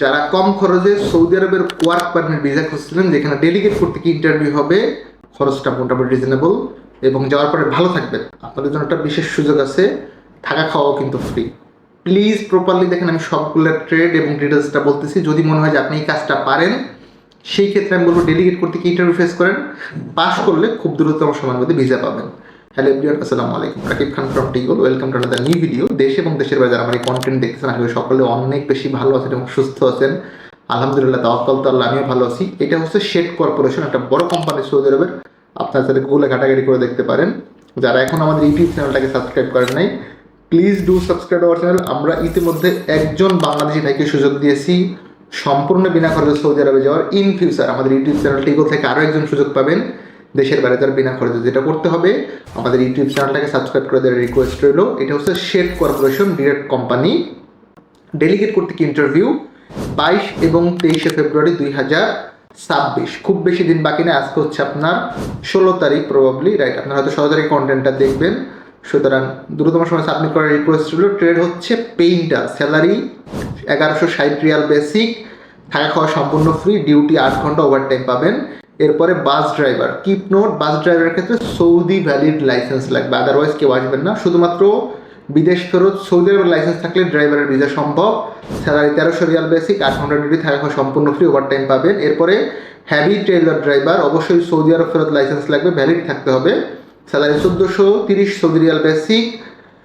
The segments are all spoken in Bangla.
যারা কম খরচে সৌদি আরবের ওয়ার্ক পারমিট ভিসা খুঁজছিলেন, যেখানে ডেলিগেট করতে কি ইন্টারভিউ হবে, খরচটা মোটামুটি রিজনেবল এবং যাওয়ার পরে ভালো থাকবেন। আপনাদের জন্য একটা বিশেষ সুযোগ আছে, থাকা খাওয়াও কিন্তু ফ্রি প্লিজ প্রপারলি দেখেন আমি সবগুলো ট্রেড এবং ডিটেলসটা বলতেছি। যদি মনে হয় যে আপনি এই কাজটা পারেন, সেই ক্ষেত্রে আমি বলব ডেলিগেট করতে কি ইন্টারভিউ ফেস করেন পাস করলে খুব দ্রুততম সময়ের মধ্যে ভিসা পাবেন। হ্যালো এভরিওয়ান আসসালামু আলাইকুম। Rakib Khan from টিগল welcome to another new video দেশ এবং দেশের বাইরে আমার এই কন্টেন্ট দেখতেছেন আসলে সকলে অনেক বেশি ভালো আছেন এবং সুস্থ আছেন। আলহামদুলিল্লাহ, তাওয়াক্কাল তো আল্লাহ, আমিও ভালো আছি। এটা হচ্ছে শেড কর্পোরেশন একটা বড় কোম্পানি সৌদি আরবের আপনারা তাদের গুগলে ঘাটাঘাটি করে দেখতে পারেন। যারা এখন আমাদের ইউটিউব চ্যানেলটাকে সাবস্ক্রাইব করেন নাই please do subscribe our channel আমরা ইতিমধ্যে একজন বাংলাদেশি ভাইকে সুযোগ দিয়েছি। সম্পূর্ণ বিনা খরচে সৌদি আরবে যাওয়ার। ইন ফিউচার আমাদের ইউটিউব চ্যানেল টিগো থেকে আরও একজন সুযোগ পাবেন। দেশের বাইরে যাওয়ার বিনা খরচে যেটা করতে হবে, আমাদের ইউটিউব চ্যানেলটাকে সাবস্ক্রাইব করে দেওয়ার রিকোয়েস্ট রইল। এটা হচ্ছে শেড কর্পোরেশন ডিরেক্ট কোম্পানি ডেলিগেট করতে কি ইন্টারভিউ বাইশ এবং তেইশে ফেব্রুয়ারি দুই হাজার ছাব্বিশ। খুব বেশি দিন বাকি নেই আজকে হচ্ছে আপনার ষোলো তারিখ প্রবাবলি রাইট আপনার হয়তো ষোলো তারিখ কন্টেন্টটা দেখবেন। সুতরাং দ্রুততম সময় সাবমিট করার রিকোয়েস্ট ছিল ট্রেড হচ্ছে পেইন্টার স্যালারি এগারোশো ষাট রিয়াল বেসিক থাকা খাওয়া সম্পূর্ণ ফ্রি ডিউটি আট ঘণ্টা ওভার টাইম পাবেন। এরপরে bus driver keep note bus ড্রাইভারের ক্ষেত্রে সৌদি ভ্যালিড লাইসেন্স লাগবে আদারওয়াইজ কেউ আসবেন না। শুধুমাত্র বিদেশ ফেরত সৌদি আরবের লাইসেন্স থাকলে ড্রাইভারের ভিসা সম্ভব। স্যালারি তেরোশো রিয়াল বেসিক আট ঘণ্টা ডিউটি থাকা খাওয়া সম্পূর্ণ ফ্রি ওভার টাইম পাবেন। এরপরে হ্যাভি ট্রেলার ড্রাইভার অবশ্যই সৌদি আরব ফেরত লাইসেন্স লাগবে ভ্যালিড থাকতে হবে। স্যালারি চোদ্দোশো তিরিশ সৌদি রিয়াল বেসিক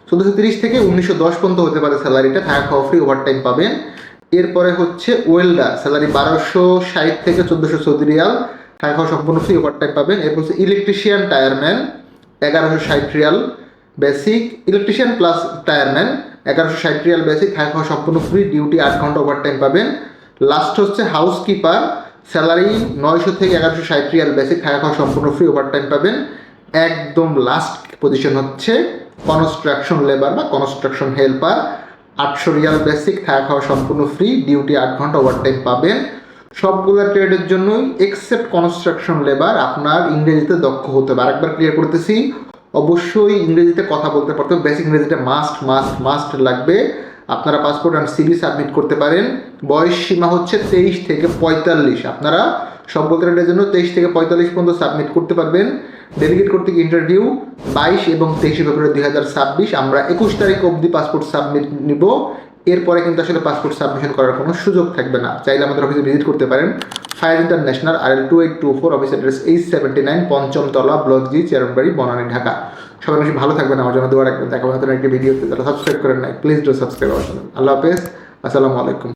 চোদ্দোশো তিরিশ থেকে উনিশশো দশ পর্যন্ত হতে পারে স্যালারিটা থাকা খাওয়া ফ্রি ওভার টাইম পাবেন। এরপরে হচ্ছে ওয়েল্ডার, স্যালারি বারোশো ষাট থেকে চোদ্দোশো সৌদি রিয়াল। থাকা খাওয়া সম্পূর্ণ ফ্রি ওভার টাইম পাবেন। এরপর হচ্ছে ইলেকট্রিশিয়ান টায়ারম্যান এগারোশো ষাট riyal basic electrician plus tyreman এগারোশো ষাট রিয়াল বেসিক থাকা খাওয়া সম্পূর্ণ ফ্রি ডিউটি আট ঘণ্টা ওভার টাইম পাবেন। লাস্ট হচ্ছে হাউসকিপার স্যালারি নয়শো থেকে এগারোশো ষাট রিয়াল বেসিক থাকা খাওয়া সম্পূর্ণ ফ্রি ওভার টাইম পাবেন। একদম লাস্ট পজিশন হচ্ছে কনস্ট্রাকশন লেবার বা কনস্ট্রাকশন হেল্পার আটশো রিয়াল বেসিক থাকা খাওয়া সম্পূর্ণ ফ্রি ডিউটি আট ঘণ্টা ওভার টাইম পাবেন। সবগুলো ট্রেডের জন্যই এক্সেপ্ট কনস্ট্রাকশন লেবার আপনার ইংরেজিতে দক্ষ হতে হবে। আরেকবার ক্লিয়ার করতেছি, অবশ্যই ইংরেজিতে কথা বলতে পারতে বেসিক ইংরেজিতে মাস্ট মাস্ট মাস্ট লাগবে। আপনারা পাসপোর্ট অ্যান্ড সিভি সাবমিট করতে পারেন। বয়স সীমা হচ্ছে তেইশ থেকে পঁয়তাল্লিশ। আপনারা সব ট্রেডের জন্য তেইশ থেকে পঁয়তাল্লিশ পর্যন্ত সাবমিট করতে পারবেন। ডেলিগেট করতে ইন্টারভিউ বাইশ এবং তেইশে ফেব্রুয়ারি দুই হাজার ছাব্বিশ। আমরা একুশ তারিখ অবধি পাসপোর্ট সাবমিট নিব। এরপরে কিন্তু আসলে পাসপোর্ট সাবমিশন করার কোনো সুযোগ থাকবে না। চাইলে আমাদের অফিসে ভিজিট করতে পারেন। Fire international R L two eight two four office address eight seventy nine পঞ্চমতলা block G চেরনবাড়ি বনানী ঢাকা সবাই বেশি ভালো থাকবেন, আমার জন্য দোয়া রাখবেন। দেখা নতুন একটি ভিডিওতে যারা সাবস্ক্রাইব করেন নাই please do subscribe our channel আল্লাহ হাফেজ। আসসালামু আলাইকুম।